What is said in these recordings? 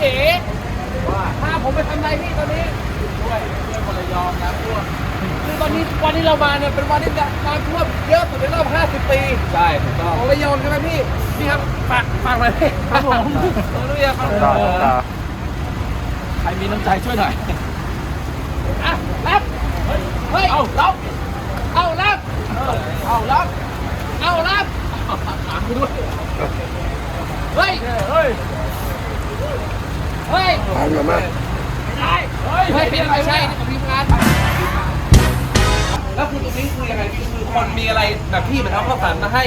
พี่ตอนนี้ช่วยช่วยคนระยองน้ำท่วมคือตอนนี้วันที่เรามาเนี่ยเป็นวันที่น้ำท่วมเยอะสุดในรอบ 50 ปีใช่ถูกต้องของระยองใช่ไหมพี่พี่ครับฝากฝากหน่อยพี่ครับผมเออลูกเอียครับต่อต่อใครมีน้ำใจช่วยหน่อยอะรับเฮ้ยเฮ้ยเอารับเอารับเอารับเอารับถามกูด้วยเฮ้ยเฮ้ย เฮ้ยตามกันมาเฮ้ยเฮ้ยเป็นอะไรใช่นี่กับทีมงานแล้วคุณตรงนี้คือยังไงพี่คือคนมีอะไรแบบพี่เหมือนเอาข้าวสารมาให้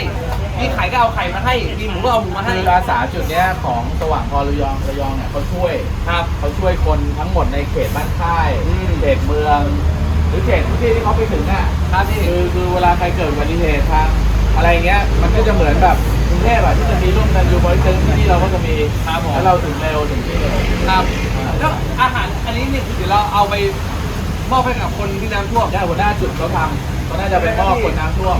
มีไข่ก็เอาไข่มาให้มีหมูก็เอาหมูมาให้คืออาสาจุดเนี้ยของสว่างพอระยองระยองเนี่ยเขาช่วยครับเขาช่วยคนทั้งหมดในเขตบ้านค่ายอืมเขตเมือง หรือเขตทุกที่ที่เขาไปถึงอะครับพี่คือคือเวลาใครเกิดอุบัติเหตุทางอะไรเงี้ยมันก็จะเหมือนแบบกรุง เทพอะที่จะมีร่วมกันอยู่บริเวณที่นี่เราก็จะมีครับผม แล้วเราถึงเร็วถึงที่เร็วครับแล้วอาหารอันนี้เนี่ยคือเดี๋ยวเราเอาไปมอบให้กับคนที่น้ำท่วมได้หัวหน้าจุดเขาทำเขาน่าจะเป็นพ่อคนน้ำท่วม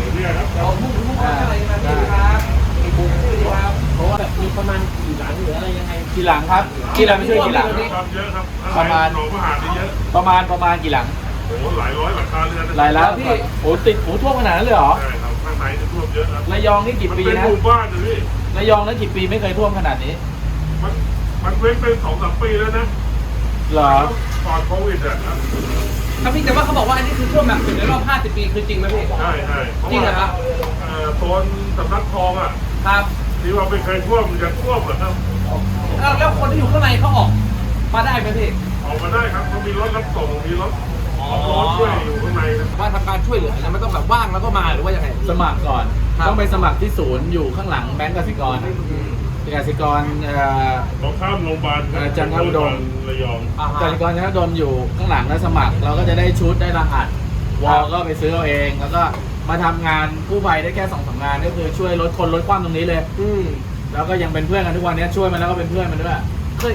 เอามุ้งมุ้งอะไรมาพี่ครับมีบุ้งด้วยครับเพราะว่ามีประมาณกี่หลังหรืออะไรยังไงกี่หลังครับกี่หลังไม่ช่วยกี่หลัง ครับเยอะครับประมาณหนองมหาดนี่เยอะประมาณประมาณกี่หลังโอ้โหหลายร้อยหลังคาเรือนนะหลายล้านพี่โอ้ติดหูท่วมขนาดนั้นเลยเหรอ ใช่ครับ ข้างในจะท่วมเยอะครับระยองนี่กี่มันปีเป็นนะหมู่บ้านนะพี่ระยองนั้นกี่ปีไม่เคยท่วมขนาดนี้มันมันเว้นเป็นสองสามปีแล้วนะเหรอก่อนโควิดอะครับครับพี่แต่ว่าเขาบอกว่าอันนี้คือท่วมแบบสุดในรอบ 50 ปีคือจริงไหมพี่ ใช่ใช่เพราะจริงเหรอว่าครับ เอ่อโซนสำนักทองอะครับที่ว่าไม่เคยท่วมจะท่วมเหรอครับ แล้วแล้วคนที่อยู่ข้างในเขาออก มาได้ไหมพี่ ออกมาได้ครับเขามีรถรับส่งมีรถออกรถ ช่วยอยู่ข้างในนะว่าทำการช่วยเหลือยังไม่ต้องแบบว่างแล้วก็มาหรือว่ายังไง สมัครก่อน ครับ ต้องไปสมัครที่ศูนย์อยู่ข้างหลังแบงก์กสิกรกสิกรเอ่อ ตรงข้ามโรงพยาบาลเอ่อจันทบุรี ระยอง อ่ากฮะสิกรชนดลอยู่ข้างหลังแล้วสมัคร เราก็จะได้ชุดได้รหัสวอลก็ไปซื้อเอาเอง แล้วก็มาทำงานกู้ภัยได้แค่สองสามงานก็คือช่วยลดคนลดความตรงนี้เลย อืมแล้วก็ยังเป็นเพื่อนกันทุกวันนี้ช่วยมันแล้วก็เป็นเพื่อนมันด้วยเคย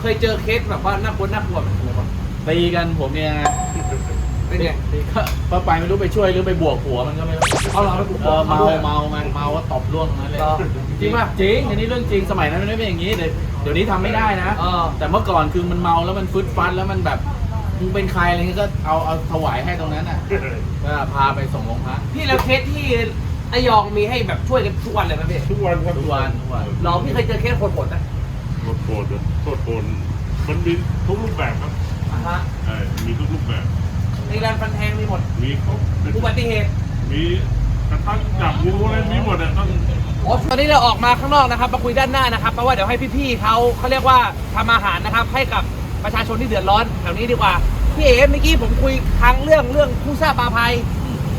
เคยเจอเคสแบบว่าน่ากลัวน่ากลัวแบบไหนบ้างตีกันผมเนี่ยไง เป็นไงตีก็พอไปไม่รู้ไปช่วยหรือไปบวกหัวมันก็ไม่รู้เอาเหรอไปบวกหัเอวอเขาเมาด้วย เมาไงเมาก็ตบล่วงตรงนั้นเลยเหรอจริงป่ะจริงอันนี้เรื่องจริงสมัยนั้นมันไม่เป็นอย่างนี้เดี๋ยวเดี๋ยวนี้ทำไม่ได้นะ เออ แต่เมื่อก่อนคือมันเมาแล้วมันฟึดฟัดแล้วมันแบบมึงเป็นใครอะไรเงี้ยก็เอาเอาถวายให้ตรงนั้นอะก็พาไปส่งโรงพักพี่แล้วเคสที่ระยองมีให้แบบช่วยกันทุกวันเลยไหมพี่ทุกวันครับทุกวันทุกวันเราพี่เคยเจอเคสโหดๆนะโทษโทษโทษโทษมันมีทุกรูปแบบครับอ่าฮะ เออมีทุกรูปแบบ ในร้านฟันแทงมีหมดมีครบอุบัติเหตุมีกระทั่งจับงูอะไรมีหมดอะต้องโอ้ตอนนี้เราออกมาข้างนอกนะครับ มาคุยด้านหน้านะครับ เพราะว่าเดี๋ยวให้พี่ๆเขาเขาเรียกว่าทำอาหารนะครับ ให้กับประชาชนที่เดือดร้อนแถวนี้ดีกว่า พี่เอ๋เมื่อกี้ผมคุยครั้งเรื่องเรื่องคู่ซ่าปลาภัย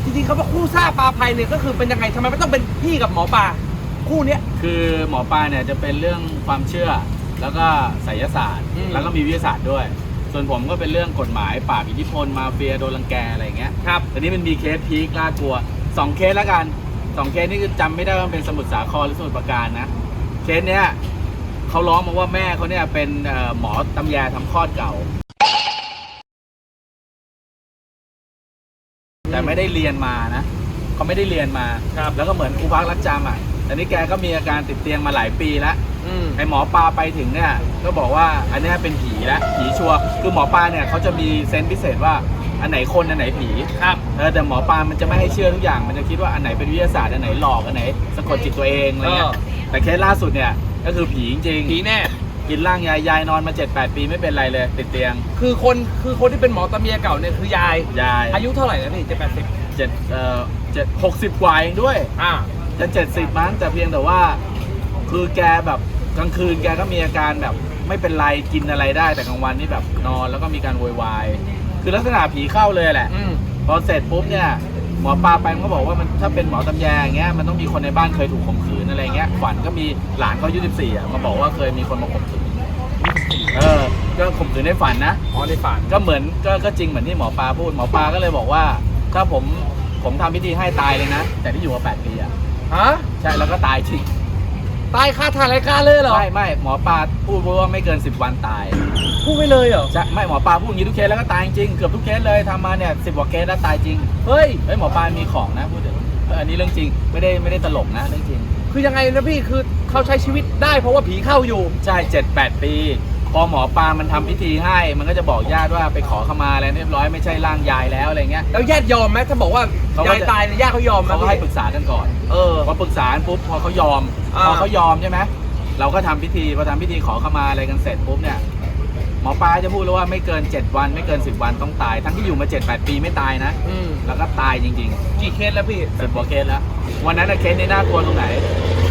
จริงๆเขาว่าคู่ซ่าปลาภัยเนี่ยก็คือเป็นยังไงทำไมไม่ต้องเป็นพี่กับหมอปลาคู่เนี้ยคือหมอปลาเนี่ยจะเป็นเรื่องความเชื่อ แล้วก็ไสยศาสตร์ แล้วก็มีวิทยาศาสตร์ด้วย ส่วนผมก็เป็นเรื่องกฎหมายปราบอิทธิพลมาเฟียโดนรังแกอะไรอย่างเงี้ยครับแต่นี้มันมีเคสพีคน่ากลัวสองเคสแล้วกันสองเคสนี่คือจำไม่ได้ว่ามันเป็นสมุทรสาครหรือสมุทรปราการนะเคสเนี้ยเขาร้องมาว่าแม่เขาเนี่ยเป็นเอ่อหมอตำแยทำคลอดเก่า แต่ไม่ได้เรียนมานะเขาไม่ได้เรียนมา ครับ แล้วก็เหมือนครูพักรักจำอะ แต่นี่แกก็มีอาการติดเตียงมาหลายปีแล้วอืมไอหมอปลาไปถึงเนี่ยก็บอกว่าอันเนี้ยเป็นผีแล้วผีชัวร์คือหมอปลาเนี่ยเขาจะมีเซนส์พิเศษว่าอันไหนคนอันไหนผี ครับ เออแต่หมอปลามันจะไม่ให้เชื่อทุกอย่าง มันจะคิดว่าอันไหนเป็นวิทยาศาสตร์ อันไหนหลอก อันไหนสะกดจิตตัวเองอะไรเงี้ย เออ แต่เคสล่าสุดเนี่ย ก็คือผีจริงๆผีแน่ กินร่างยายยายนอนมา 7-8 ปีไม่เป็นไรเลย ติดเตียง คือคนคือคนที่เป็นหมอตำเมียเก่าเนี่ยคือยาย ยายอายุเท่าไหร่แล้วพี่เจ็ดแปดสิบเจ็ดเอ่อเจ็ดหกสิบกว่าเองด้วย อ่า จะเจ็ดสิบมั้งแต่เพียงแต่ว่า คือแกแบบกลางคืนแกก็มีอาการแบบ ไม่เป็นไรกินอะไรได้แต่กลางวันนี่แบบนอนแล้วก็มีการโวยวายคือลักษณะผีเข้าเลยแหละอืมพอเสร็จปุ๊บเนี่ยหมอปลาไปมันก็บอกว่ามันถ้าเป็นหมอตำแยอย่างเงี้ยมันต้องมีคนในบ้านเคยถูกข่มขืนอะไรเงี้ยฝันก็มีหลานเขาอายุ14อะมาบอกว่าเคยมีคนมาข่มขืนเออก็ข่มขืนในฝันนะ อ๋อในฝันก็เหมือนก็ก็จริงเหมือนที่หมอปลาพูดหมอปลาก็เลยบอกว่า ถ้าผมผมทำพิธีให้ตายเลยนะ แต่ที่อยู่มา8ปีอะ ฮะใช่แล้วก็ตายจริงตายคาถ่ายรายการเลยเหรอ ไม่ไม่หมอปลาพูดว่าไม่เกิน 10 วันตายพูดไปเลยเหรอ ใช่ไม่หมอปลาพูดอย่างนี้ทุกเคสแล้วก็ตายจริงเกือบทุกเคสเลยทำมาเนี่ยสิบกว่าเคสแล้วตายจริงเฮ้ย เฮ้ยหมอปลามีของนะพูดถึงเอออันนี้เรื่องจริงไม่ได้ไม่ได้ตลกนะเรื่องจริง คือยังไงนะพี่ คือเขาใช้ชีวิตได้เพราะว่าผีเข้าอยู่ ใช่เจ็ดแปดปีผ พอหมอปลามันทำพิธีให้ มันก็จะบอกญาติว่าไปขอขมาอะไรเรียบร้อยไม่ใช่ร่างยายแล้วอะไรเงี้ย แล้วญาติยอมไหมถ้าบอกว่าเขาก็ยายจะ ตายเนี่ยญาติเขายอมไหมเขาก็ให้ปรึกษากันก่อน เออ พอปรึกษากันปุ๊บพอเขายอม อ่า พอเขายอมใช่ไหมเราก็ทำพิธีพอทำพิธีขอขมาอะไรกันเสร็จปุ๊บเนี่ยหมอปลาจะพูดเลยว่าไม่เกิน 7 วันไม่เกิน 10 วันต้องตาย ทั้งที่อยู่มา7-8ปีไม่ตายนะ อืมแล้วก็ตายจริงกี่เคสแล้วพี่ ๆสิบกว่าเคสแล้ววันนั้นนะเคสนี้น่ากลัวตรงไหน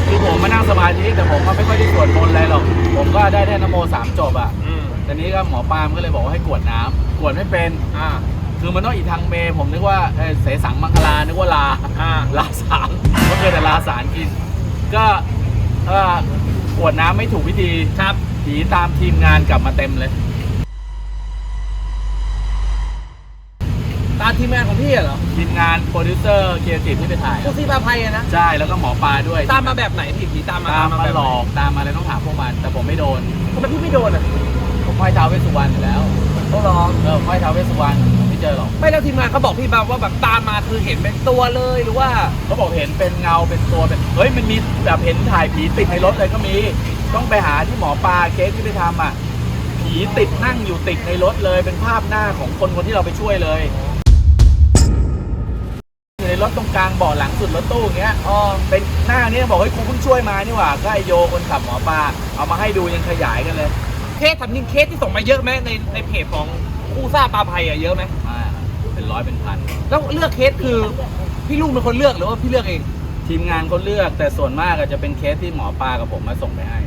คือผมมานั่งสมาธิแต่ผมก็ไม่ค่อยได้สวดมนต์อะไรหรอก ผมก็ได้แค่นโมสามจบอะอืมแต่นี้ก็หมอปลามก็เลยบอกว่าให้กรวดน้ำกรวดไม่เป็น อ่าคือมันต้องอีกทางเมผมนึกว่าเอ่อเสสังมังคลานึกว่าลา อ่าลาสารก็เคยแต่ลาสารกิน ก็เอ่อกรวดน้ำไม่ถูกวิธีครับผีตามทีมงานกลับมาเต็มเลย ตามทีมงานของพี่เหรอทีมงานโปรดิวเซอร์ครีเอทีฟที่ไปถ่ายผู้ซีปลาภัยอะนะ ใช่ แล้วก็หมอปลาด้วยตามมาแบบไหนพี่ผีตามมาตามมาแบบหลอกตามมาอะไรต้องถามพวกมัน แต่ผมไม่โดน ทำไมพี่ไม่โดนอะผมห้อยท้าวเวสสุวรรณอยู่แล้วต้องรอเออห้อยท้าวเวสสุวรรณไม่เจอหรอก ไม่แล้วทีมงานเขาบอกพี่มาว่าแบบตามมาคือเห็นเป็นตัวเลยหรือว่า เขาบอกเห็นเป็นเงาเป็นตัวเป็น เฮ้ยมันมีแบบเห็นถ่ายผีติดในรถเลยก็มี ต้องไปหาที่หมอปลาเคสที่ไปทำอะ ผีติดนั่งอยู่ติดในรถเลย เป็นภาพหน้าของคนคนที่เราไปช่วยเลยอยู่ใน รถตรงกลางเบาะหลังสุดรถตู้อย่างเงี้ยอ๋อเป็นหน้านี้บอกเฮ้ยกูเพิ่งช่วยมานี่หว่าก็ไอโยคนขับหมอปลาเอามาให้ดูยังขยายกันเลย เคสทำจริงเคสที่ส่งมาเยอะไหมในในเพจของคู่ซ่าปลาภัยอะเยอะไหมมาเป็นร้อยเป็นพันแล้วเลือกเคสคือพี่ลุงเป็นคนเลือกหรือว่าพี่เลือกเอง ทีมงานเขาเลือกแต่ส่วนมากอะจะเป็นเคสที่หมอปลากับผมมาส่งไปให้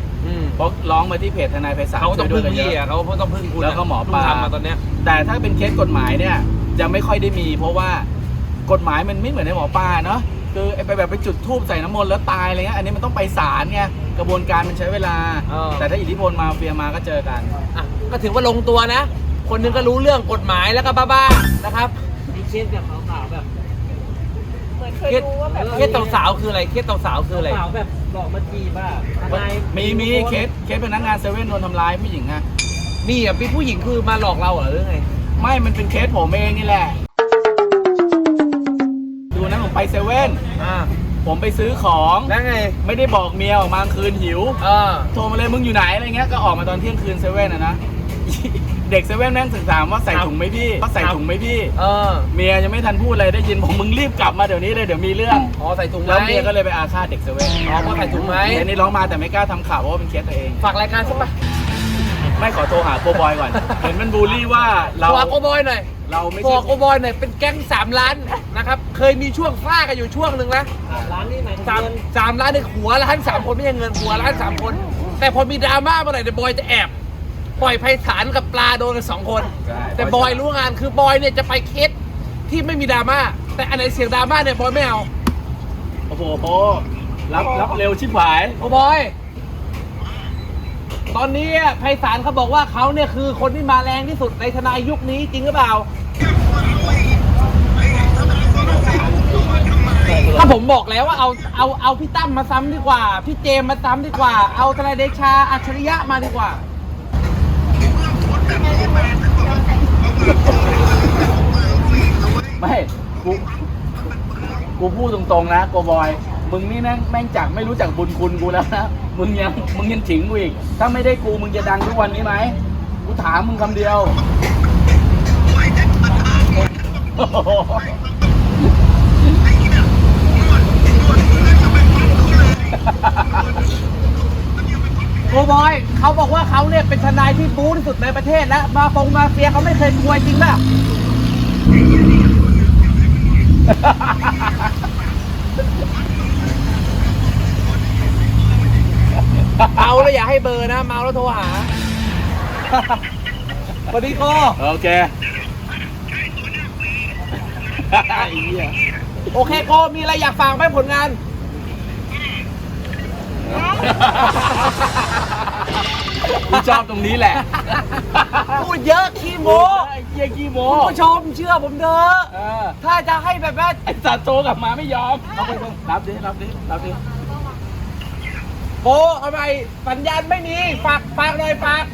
เพราะร้องมาที่เพจทนายไพศาลเขาต้องพึ่งพี่อะอะเขาต้องพึ่งคุณแล้วก็หมอปลาทำมาตอนเนี้ยแต่ถ้าเป็นเคสกฎหมายเนี่ยจะไม่ค่อยได้มี เพราะว่า กฎหมายมันไม่เหมือนในหมอปลาเนาะคือไอ้ไปแบบไปจุดทูบใส่น้ำมนต์แล้วตายอะไรเงี้ยอันนี้มันต้องไปศาลไงกระบวนการมันใช้เวลา เออ แต่ถ้าอิทธิพลมาเฟียมาก็เจอกัน อะก็ถือว่าลงตัวนะ คนหนึงก็รู้เรื่องกฎหมายแล้วก็บ้าๆนะครับมีเคสแบบขาวๆแบบเหมือนเคยเคสดูว่าแบบเคสสาวๆคืออะไรเคสสาวๆคืออะไรขาวแบบหลอกมาจีบ้าทนายมีมีเคสเคสพนักงานเซเว่นโดนทำร้ายผู้หญิงอะนี่อะพี่ผู้หญิงคือมาหลอกเราเหรอหรือไง ไม่มันเป็นเคสผมเองนี่แหละดูนะผม ไปเซเว่นอ่าผมไปซื้อของแล้วไงไม่ได้บอกเมียออกมาคืนหิว เออโทรมาเลยมึงอยู่ไหนอะไรเงี้ยก็ออกมาตอนเที่ยงคืนเซเว่นอะนะ เด็กเซเว่นแม่งถึงถามว่าใส่ถุงไหมพี่ว่าใส่ถุงไหมพี่เออเมียยังไม่ทันพูดอะไรได้ยินบอกมึงรีบกลับมาเดี๋ยวนี้เลยเดี๋ยวมีเรื่องอ๋อใส่ถุงไหมแล้วเมียก็เลยไปอาฆาตเด็กเซเว่นอ๋อเพราะใส่ถุงไหมเดี๋ยวนี้ร้องมาแต่ไม่กล้าทำข่าวเพราะว่าเป็นเคสตัวเองฝากรายการสักปะไม่ขอโทรหาโกบอยก่อน เห็นมันบูลลี่ว่าเราฝากโกบอยหน่อย เราไม่ฝาใช่กโกบอยหน่อยเป็นแก๊งสามล้านนะครับเคยมีช่วงฟ้ากันอยู่ช่วงหนึ่งนะร้านนี่หมายถึงสามเงินสามล้านในหัวล้านสามคนไม่ใช่เงินหัวล้านสามคน แต่พอมีดราม่าเมื่อไหร่เนี่ยบอยจะแอบ ปล่อยไพศาลกับปลาโดนกันสองคน ใช่ แต่บอยรู้งานคือบอยเนี่ยจะไปเคสที่ไม่มีดราม่าแต่อันไหนเสียงดราม่าเนี่ยบอยไม่เอาโอ้โหรับรับเร็วชิบหาย โอ้บอย ตอนนี้ไพศาลเขาบอกว่าเขาเนี่ยคือคนที่มาแรงที่สุดในทนายยุคนี้จริงหรือเปล่า ถ้าผมบอกแล้วว่าเอาเอาเอาพี่ตั้มมาซ้ำดีกว่า พี่เจมส์มาซ้ำดีกว่า เอาทนายเดชาอัจฉริยะมาดีกว่า ไม่กูกูพูดตรงๆนะโกบอย มึงนี่แม่งแม่งจักไม่รู้จักบุญคุณกูแล้วนะ มึงยังมึงยังถิงกูอีก ถ้าไม่ได้กูมึงจะดังทุกวันนี้ไหมกูถามมึงคำเดียวโอ้โหโกบอยเขาบอกว่าเขาเนี่ยเป็นทนายที่บู๊ที่สุดในประเทศแล้วมาฟงมาเฟียเขาไม่เคยกลัวจริงป่ะ เมาแล้วอย่าให้เบอร์นะ เมาแล้วโทรหา สวัสดีโกโอเคไอ้เหี้ยโอเคโกมีอะไรอยากฝากไหมผลงาน กูชอบตรงนี้แหละพูดเยอะขี้โมไอ้เหี้ยขี้โมคุณผู้ชมเชื่อผมเถอะเออถ้าจะให้แบบว่าไอ้สัตว์โตกลับมาไม่ยอมเอาไปเลยรับดิรับดิรับดิ โบเอาไปสัญญาณไม่มีฝากฝากเลยฝาก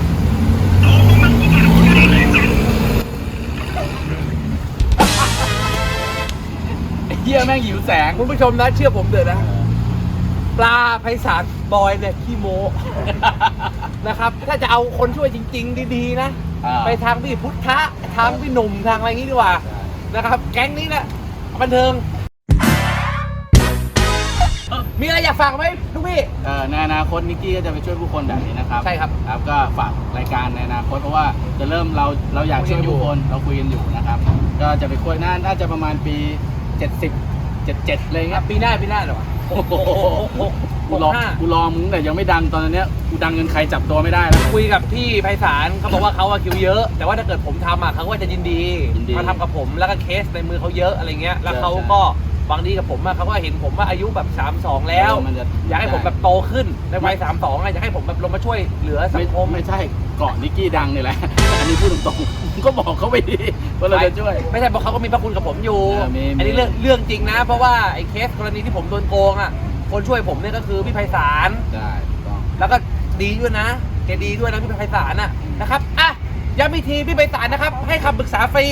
ไอ้เหี้ยแม่งหิวแสง คุณผู้ชมนะ เชื่อผมเถอะนะ ปลาไพศาลบอยเนี่ยขี้โมนะครับ ถ้าจะเอาคนช่วยจริง ๆ ดีๆนะอ่าไปทางพี่พุทธะทางพี่หนุ่มทางอะไรอย่างงี้ดีกว่านะครับ แก๊งนี้นะบันเทิงเอ่อ มีอะไรอยากฝากไหมลูกพี่ เอ่อในอนาคตนิกกี้ก็จะไปช่วยผู้คนแบบนี้นะครับใช่ครับครับก็ฝากรายการในอนาคตเพราะว่าจะเริ่มเราเราอยากช่วยผู้คนเราคุยกันอยู่นะครับ ก็จะไปคุยน่าน่าจะประมาณปี 70 77อะไรเงี้ยปีหน้าปีหน้าเหรอวะโอ้โหหกหกูกรอห้ากูรอมึงแต่ยังไม่ดังตอนเนี้ยกูดังเงินใครจับตัวไม่ได้แล้ว คุยกับพี่ไพศาลเขาบอกว่าเขาอะคิวเยอะ แต่ว่าถ้าเกิดผมทำอะเขาก็จะยินดียินดีมาทำกับผมแล้วก็เคสในมือเขาเยอะอะไรเงี้ยแล้วใช่เขาก็ หวังดีกับผมอะเขาก็เห็นผมว่าอายุแบบ32แล้วเออมันจะอยากให้ผมแบบโตขึ้นในวัย32อะอยากให้ผมแบบลงมาช่วยเหลือสัไม่งคมไม่ใช่เกาะนิกกี้ดังนี่แหละ อันนี้พูดตรงๆมึงก็บอกเขาไปดีว่าเราจะช่วย ไม่ใช่เพราะเขาก็มีพระคุณกับผมอยู่ เออมีอันนี้เรื่องเรื่องจริงนะ เพราะว่าไอ้เคสกรณีที่ผมโดนโกงอะคนช่วยผมเนี่ยก็คือพี่ไพศาลได้ถูกต้อง แล้วก็ดีด้วยนะแกดีด้วยนะพี่ไพศาลน่ะนะครับอะย้ำอีกทีพี่ไพศาลนะครับ ให้คำปรึกษาฟรี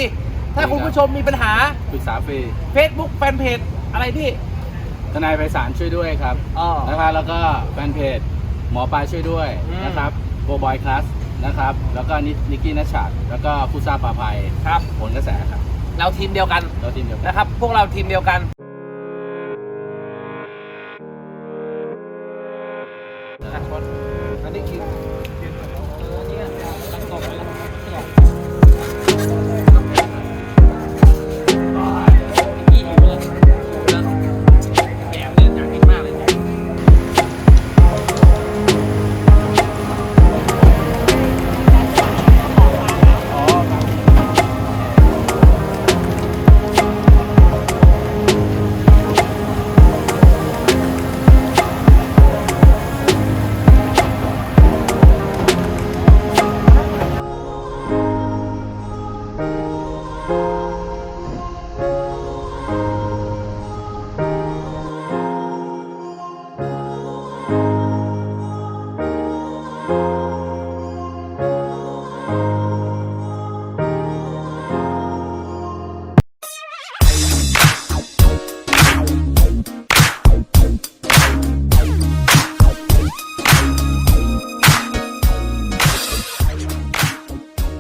ถ้าคุณผู้ชมมีปัญหาปรึกษาฟรี Facebook แฟนเพจอะไรพี่ ทนายไพศาลช่วยด้วยครับอ๋อนะครับแล้วก็แฟนเพจหมอปลาช่วยด้วยอืม นะครับโกบอยคลาสนะครับ แล้วก็นินิกกี้นัชชาติแล้วก็ผู้ทราบปลาภัยครับ ผลกระแสครับเราทีมเดียวกันเราทีมเดียวกันนะครับ พวกเราทีมเดียวกัน